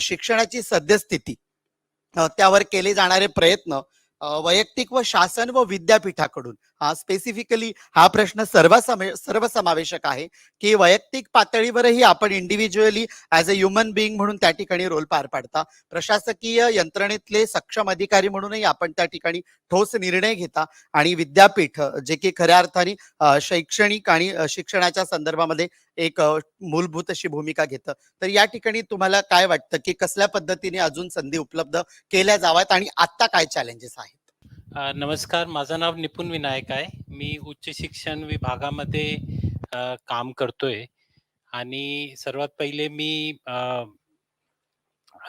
शिक्षणाची सद्यस्थिती त्यावर केले जाणारे प्रयत्न वैयक्तिक व शासन व विद्यापीठाकडून. स्पेसिफिकली हा प्रश्न सर्वसमे सर्वसमावेशक आहे की वैयक्तिक पातळीवरही आपण individually as a human being म्हणून त्या ठिकाणी रोल पार पाडता. प्रशासकीय यंत्रणेतले सक्षम अधिकारी म्हणूनही आपण त्या ठिकाणी ठोस निर्णय घेता आणि विद्यापीठ जे की खऱ्या अर्थाने शैक्षणिक आणि शिक्षणाच्या संदर्भामध्ये एक मूलभूत अशी भूमिका घेतं. तर या ठिकाणी तुम्हाला काय वाटतं की कसल्या पद्धतीने अजून संधी उपलब्ध केल्या जाव्यात आणि आता काय चॅलेंजेस आहेत? नमस्कार. माझं नाव निपुण विनायक आहे. मी उच्च शिक्षण विभागामध्ये अ, काम करतोय. आणि सर्वात पहिले मी अ,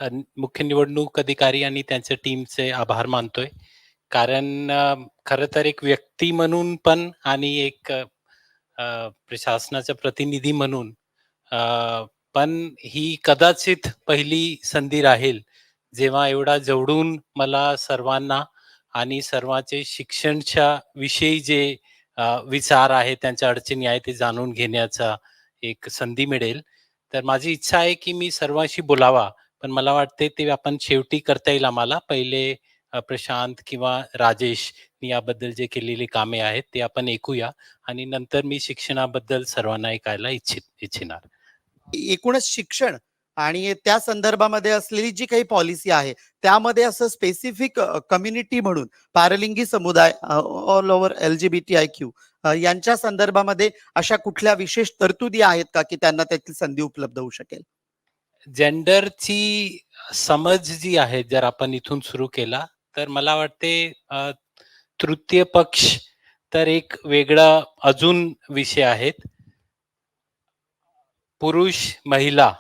अ, मुख्य निवडणूक अधिकारी आणि त्यांच्या टीमचे आभार मानतोय. कारण अ, खरं तर एक व्यक्ती म्हणून पण आणि एक अ, अ, प्रशासनाचा प्रतिनिधी म्हणून अ, पण ही कदाचित पहिली संधी राहील. जेव्हा एवढा जवळून मला सर्वांना आणि सर्वांचे शिक्षणच्या विषयी जे विचार आहे त्यांच्या अडचणी आहे ते जाणून घेण्याचा एक संधी मिळेल. तर माझी इच्छा आहे की मी सर्वांशी बोलावा पण मला वाटते ते आपण शेवटी करता येईल आम्हाला. पहिले प्रशांत किंवा राजेश याबद्दल जे केलेली कामे आहेत ते आपण ऐकूया आणि नंतर मी शिक्षणाबद्दल सर्वांना ऐकायला इच्छित इच्छिणार. एकूणच शिक्षण आणि त्या संदर्भामध्ये असलेली जी काही पॉलिसी आहे त्यामध्ये असं स्पेसिफिक कम्युनिटी म्हणून पारलिंगी समुदाय all over L G B T I Q यांच्या संदर्भामध्ये अशा कुठल्या विशेष तरतुदी आहेत का की त्यांना त्याची संधी उपलब्ध होऊ शकेल? जेंडरची समज जी आहे जर आपण इथून सुरू केला तर मला वाटते तृतीय पक्ष तर एक वेगळा अजून विषय आहेत. पुरुष महिला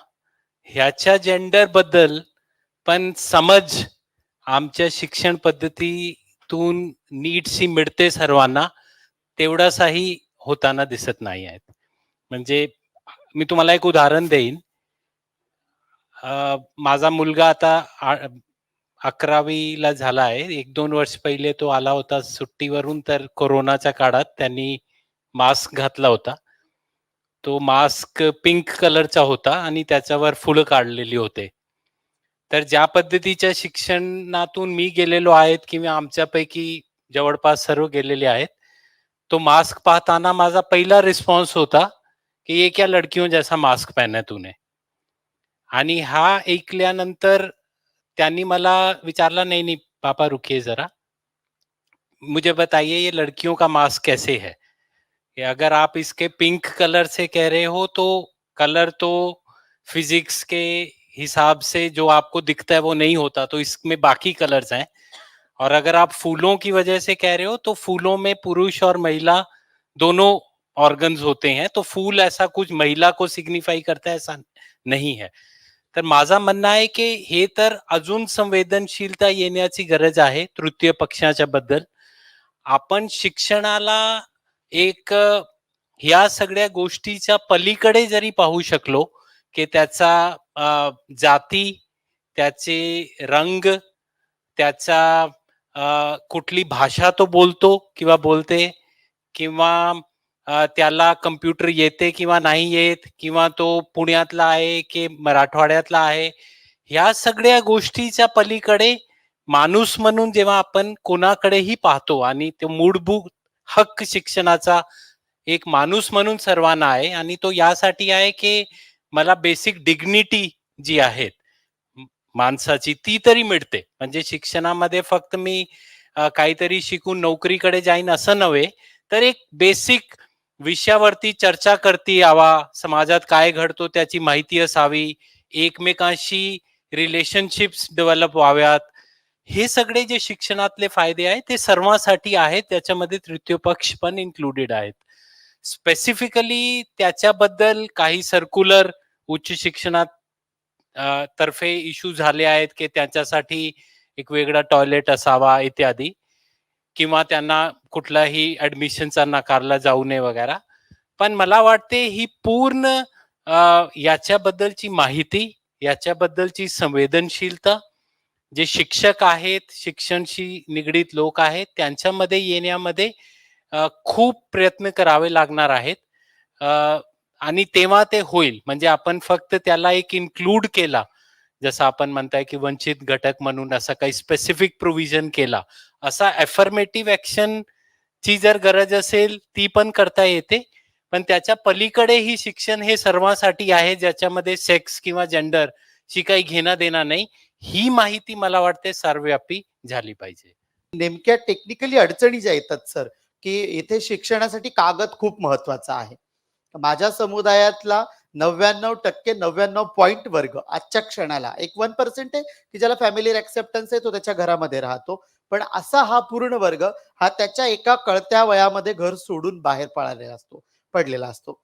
ह्याच्या जेंडरबद्दल पण समज आमच्या शिक्षण पद्धतीतून नीटशी मिळते सर्वांना तेवढासाही होताना दिसत नाही आहेत. म्हणजे मी तुम्हाला एक उदाहरण देईन. माझा मुलगा आता अकरावीला झाला आहे. एक दोन वर्ष पहिले तो आला होता सुट्टीवरून तर कोरोनाच्या काळात त्यांनी मास्क घातला होता. तो मास्क पिंक कलरचा होता आणि त्याच्यावर फुलं काढलेली होते. तर ज्या पद्धतीच्या शिक्षणातून मी गेलेलो आहेत किंवा आमच्यापैकी जवळपास सर्व गेलेले आहेत तो मास्क पाहताना माझा पहिला रिस्पॉन्स होता की ये क्या लड़कियों जैसा मास्क पहना तूने? आणि हा ऐकल्यानंतर त्यांनी मला विचारला नाही नाही पापा रुकिये जरा. मुझे बताइए ये लड़कियों का मास्क कैसे है? कि अगर आप इसके पिंक कलर से कह रहे हो तो कलर तो फिजिक्स के हिसाब से जो आपको दिखता है वो नहीं होता तो इसमें बाकी कलर्स हैं। और अगर आप फूलों की वजह से कह रहे हो तो फूलों में पुरुष और महिला दोनों ऑर्गन्स होते हैं तो फूल ऐसा कुछ महिला को सिग्निफाई करता है, ऐसा नाही है। तर माझा म्हणणं आहे की हे तर अजून संवेदनशीलता येण्याची गरज आहे तृतीय पक्षाच्या बद्दल। आपण शिक्षणाला एक या ह्या सगळ्या गोष्टीच्या पलीकडे जरी पाहू शकलो की त्याचा जाती त्याचे रंग त्याचा कुठली भाषा तो बोलतो किंवा बोलते किंवा त्याला कम्प्युटर येते किंवा नाही येत किंवा तो पुण्यातला आहे की मराठवाड्यातला आहे ह्या सगळ्या गोष्टीच्या पलीकडे माणूस म्हणून जेव्हा आपण कोणाकडेही पाहतो आणि ते मूळभूत हक्क शिक्षणाचा एक माणूस म्हणून सर्वांना आहे आणि तो यासाठी आहे की मला बेसिक डिग्निटी जी आहे माणसाची ती तरी मिळते. म्हणजे शिक्षणामध्ये फक्त मी काहीतरी शिकून नोकरीकडे जाईन असं नव्हे तर एक बेसिक विषयावरती चर्चा करती यावा समाजात काय घडतो त्याची माहिती असावी एकमेकांशी रिलेशनशिप्स डेव्हलप व्हाव्यात हे सगळे जे शिक्षणातले फायदे आहेत ते सर्वांसाठी आहेत. त्याच्यामध्ये तृतीय पक्ष पण इन्क्लुडेड आहेत. स्पेसिफिकली त्याच्याबद्दल काही सर्क्युलर उच्च शिक्षणात तर्फे इश्यू झाले आहेत की त्याच्यासाठी एक वेगळा टॉयलेट असावा इत्यादी किंवा त्यांना कुठलाही ऍडमिशनचा नाकारला जाऊ नये वगैरे. पण मला वाटते ही पूर्ण याच्याबद्दलची माहिती याच्याबद्दलची संवेदनशीलता जे शिक्षक आहेत शिक्षणशी निगडीत लोक आहेत त्यांच्यामध्ये येण्यामध्ये खूप प्रयत्न करावे लागणार आहेत. आणि तेव्हा ते होईल. म्हणजे आपण फक्त त्याला एक इन्क्लूड केला. जसं आपण म्हणताय की वंचित घटक म्हणून असा काही स्पेसिफिक प्रोव्हिजन केला. असा एफर्मेटिव्ह ऍक्शन ची जर गरज असेल ती पण करता येते. पण त्याच्या पलीकडे ही शिक्षण हे सर्वांसाठी आहे ज्याच्यामध्ये सेक्स किंवा जेंडर शी काही घेणं देणं नाही. ही माहिती मला वाटते सर्वव्यापी झाली पाहिजे. नेमक्या टेक्निकली अडचणी ज्या येतात सर की इथे शिक्षणासाठी कागद खूप महत्त्वाचा आहे. माझ्या समुदायातला नव्याण्णव टक्के नव्याण्णव पॉईंट वर्ग आजच्या क्षणाला एक वन पर्सेंट आहे की ज्याला फॅमिली ऍक्सेप्टन्स आहे तो त्याच्या घरामध्ये राहतो. पण असा हा पूर्ण वर्ग हा त्याच्या एका कळत्या वयामध्ये घर सोडून बाहेर पळालेला असतो पडलेला असतो.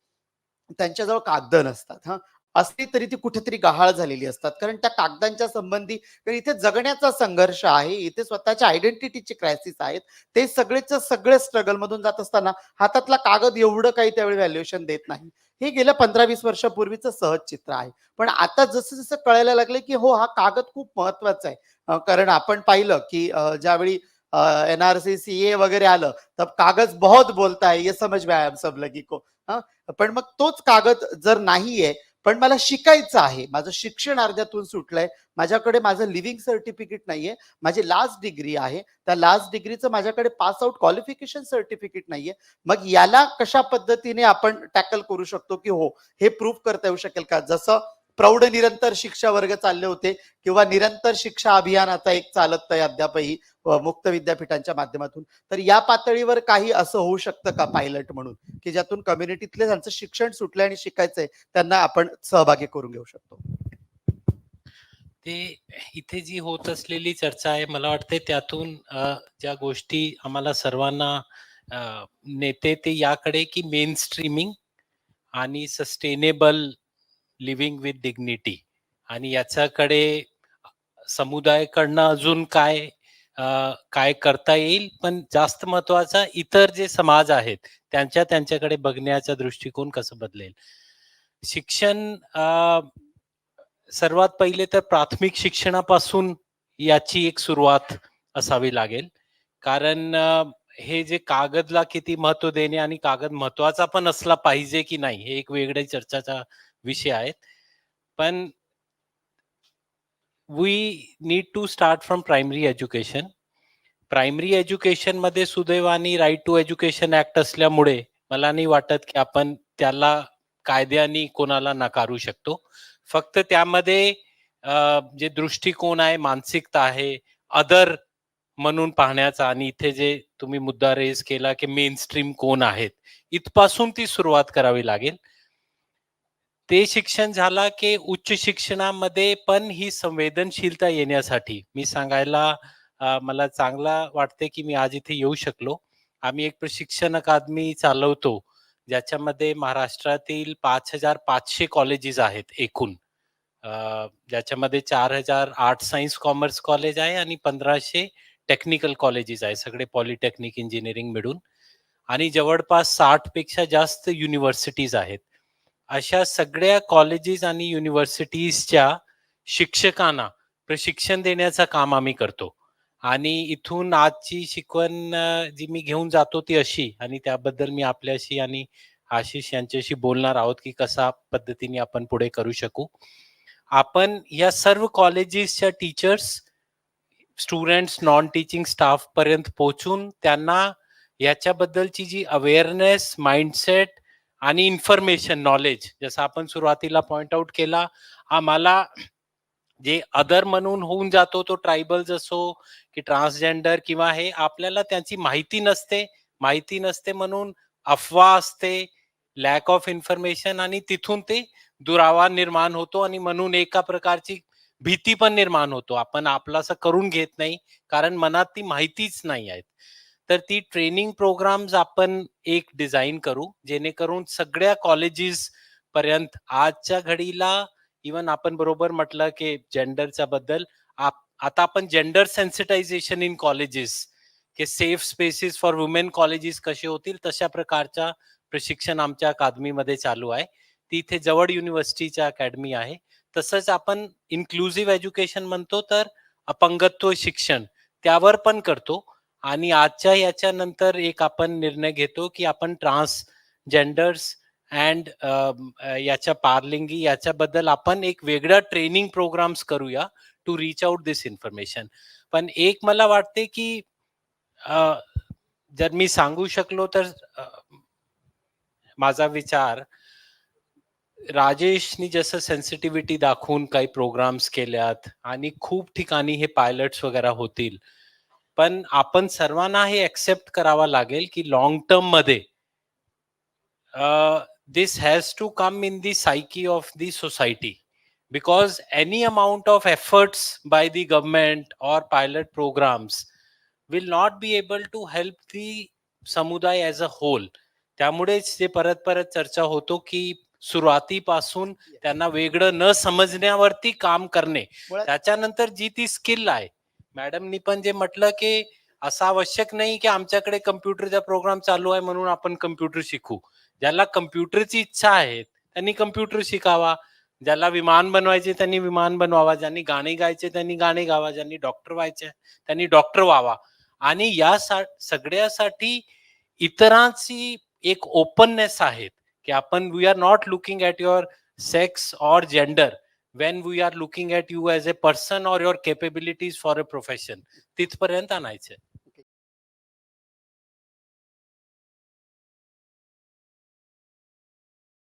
त्यांच्याजवळ कागद नसतात हा. असली तरी ती कुठेतरी गहाळ झालेली असतात. कारण त्या कागदांच्या संबंधी कारण इथे जगण्याचा संघर्ष आहे इथे स्वतःच्या आयडेंटिटीचे क्रायसिस आहेत ते सगळेच सगळे स्ट्रगल मधून जात असताना हातातला कागद एवढं काही त्यावेळी व्हॅल्युएशन देत नाही. हे गेल्या पंधरा वीस वर्षापूर्वीचं सहज चित्र आहे. पण आता जसं जसं कळायला लागले की हो हा कागद खूप महत्त्वाचा आहे. कारण आपण पाहिलं की ज्यावेळी एनआरसी सी ए वगैरे आलं तर कागज बहुत बोलता है ये समज में आया सब लगी को. हा? पण मग तोच कागद जर नाहीये पण मला शिकायचं आहे. माझं शिक्षण अर्ध्यातून सुटलंय. माझ्याकडे माझं लिव्हिंग सर्टिफिकेट नाहीये. माझी लास्ट डिग्री आहे. त्या लास्ट डिग्रीचं माझ्याकडे पास आउट क्वालिफिकेशन सर्टिफिकेट नाहीये. मग याला कशा पद्धतीने आपण टॅकल करू शकतो की हो हे प्रूव्ह करता येऊ शकेल का? जसं प्रौढ निरंतर शिक्षा वर्ग चालले होते किंवा निरंतर शिक्षा अभियान आता एक चालत आहे अद्यापही मुक्त विद्यापीठांच्या माध्यमातून. तर या पातळीवर काही असं होऊ शकतं का पायलट म्हणून? की ज्यातून कम्युनिटीतले त्यांचं शिक्षण सुटलंय आणि शिकायचंय त्यांना आपण सहभागी करून घेऊ शकतो? ते इथे जी होत असलेली चर्चा आहे मला वाटते त्यातून ज्या गोष्टी आम्हाला सर्वांना नेते ते याकडे की मेन स्ट्रीमिंग आणि सस्टेनेबल लिव्हिंग विथ डिग्निटी आणि याच्याकडे समुदायाकडनं अजून काय काय करता येईल? पण जास्त महत्त्वाचा इतर जे समाज आहेत त्यांच्या त्यांच्याकडे बघण्याचा दृष्टिकोन कसं बदलेल? शिक्षण सर्वात पहिले तर प्राथमिक शिक्षणापासून याची एक सुरुवात असावी लागेल. कारण हे जे कागदला किती महत्त्व देणे आणि कागद महत्त्वाचा पण असला पाहिजे की नाही हे एक वेगळ्या चर्चाचा विषय आहेत. पण we need to start from primary education primary एज्युकेशनमध्ये सुदैवानी राईट टू एज्युकेशन ऍक्ट असल्यामुळे मला नाही वाटत की आपण त्याला कायद्याने कोणाला नकारू शकतो. फक्त त्यामध्ये जे दृष्टिकोन आहे मानसिकता आहे अदर म्हणून पाहण्याचा आणि इथे जे तुम्ही मुद्दा रेज केला की मेन स्ट्रीम कोण आहेत इथपासून ती सुरुवात करावी लागेल. ते शिक्षण झाला की उच्च शिक्षणामध्ये पण ही संवेदनशीलता येण्यासाठी. मी सांगायला मला चांगला वाटते की मी आज इथे येऊ शकलो. आम्ही एक प्रशिक्षण अकादमी चालवतो ज्याच्यामध्ये महाराष्ट्रातील पाच हजार पाचशे कॉलेजेस आहेत एकूण. ज्याच्यामध्ये चार हजार आठ सायन्स कॉमर्स कॉलेज आहे आणि पंधराशे टेक्निकल कॉलेजेस आहे सगळे पॉलिटेक्निक इंजिनिअरिंग मिळून. आणि जवळपास साठपेक्षा जास्त युनिव्हर्सिटीज आहेत. अशा सगळ्या कॉलेजेस आणि युनिव्हर्सिटीजच्या शिक्षकांना प्रशिक्षण देण्याचं काम आम्ही करतो. आणि इथून आजची शिकवण जी मी घेऊन जातो ती अशी आणि त्याबद्दल मी आपल्याशी आणि आशिष यांच्याशी बोलणार आहोत की कसा पद्धतीने आपण पुढे करू शकू. आपण या सर्व कॉलेजेसच्या teachers students non teaching staff पर्यंत पोहोचून त्यांना याच्याबद्दलची जी अवेअरनेस माइंडसेट आणि इन्फॉर्मेशन नॉलेज जसं आपण सुरुवातीला पॉइंट आउट केला आम्हाला जे अदर म्हणून होऊन जातो तो ट्रायबल्स असो की ट्रान्सजेंडर किंवा हे आपल्याला त्यांची माहिती नसते. माहिती नसते म्हणून अफवा असते लॅक ऑफ इन्फॉर्मेशन आणि तिथून ते दुरावा निर्माण होतो आणि म्हणून एका प्रकारची भीती पण निर्माण होतो. आपण आपलासं करून घेत नाही कारण मनात ती माहितीच नाही आहेत. तर ती ट्रेनिंग प्रोग्राम्स आपण एक डिझाईन करू जेणेकरून सगळ्या कॉलेजेस पर्यंत आजच्या घडीला इवन आपण बरोबर म्हटलं की जेंडरच्या बद्दल आप- आता आपण जेंडर सेन्सिटायझेशन इन कॉलेजेस की safe spaces for women colleges कसे होतील तशा प्रकारच्या प्रशिक्षण आमच्या अकादमीमध्ये चालू आहे. ती इथे जवळ युनिव्हर्सिटीच्या अकॅडमी आहे. तसंच आपण इन्क्लुझिव्ह एज्युकेशन म्हणतो तर अपंगत्व शिक्षण त्यावर पण करतो. आणि आजच्या याच्यानंतर एक आपण निर्णय घेतो की आपण ट्रान्स जेंडर्स अँड याच्या पारलिंगी याच्याबद्दल आपण एक वेगळा ट्रेनिंग प्रोग्राम्स करूया to reach out this information पण एक मला वाटते की जर मी सांगू शकलो तर माझा विचार राजेशनी जसं सेन्सिटिव्हिटी दाखवून काही प्रोग्राम्स केल्यात आणि खूप ठिकाणी हे पायलट्स वगैरे होतील पण आपण सर्वांना हे एक्सेप्ट करावं लागेल की लॉंग टर्ममध्ये this has to come in the psyche of the society because any amount of efforts by the government or pilot programs will not be able to help the समुदाय ॲज अ होल त्यामुळेच ते परत परत चर्चा होतो की सुरुवातीपासून त्यांना वेगळं न समजण्यावरती काम करणे. त्याच्यानंतर जी ती स्किल आहे मॅडमनी पण जे म्हटलं की असं आवश्यक नाही की आमच्याकडे कम्प्युटरचा प्रोग्राम चालू आहे म्हणून आपण कम्प्युटर शिकू. ज्याला कम्प्युटरची इच्छा आहे त्यांनी कम्प्युटर शिकावा. ज्याला विमान बनवायचे त्यांनी विमान बनवावा. ज्यांनी गाणे गायचे त्यांनी गाणे गावा. ज्यांनी डॉक्टर व्हायचे त्यांनी डॉक्टर व्हावा. आणि या सा- सगळ्यासाठी इतरांची एक ओपननेस आहेत की आपण we are not looking at your sex or gender when we are looking at you as a person or your capabilities for a profession tithparant naiche.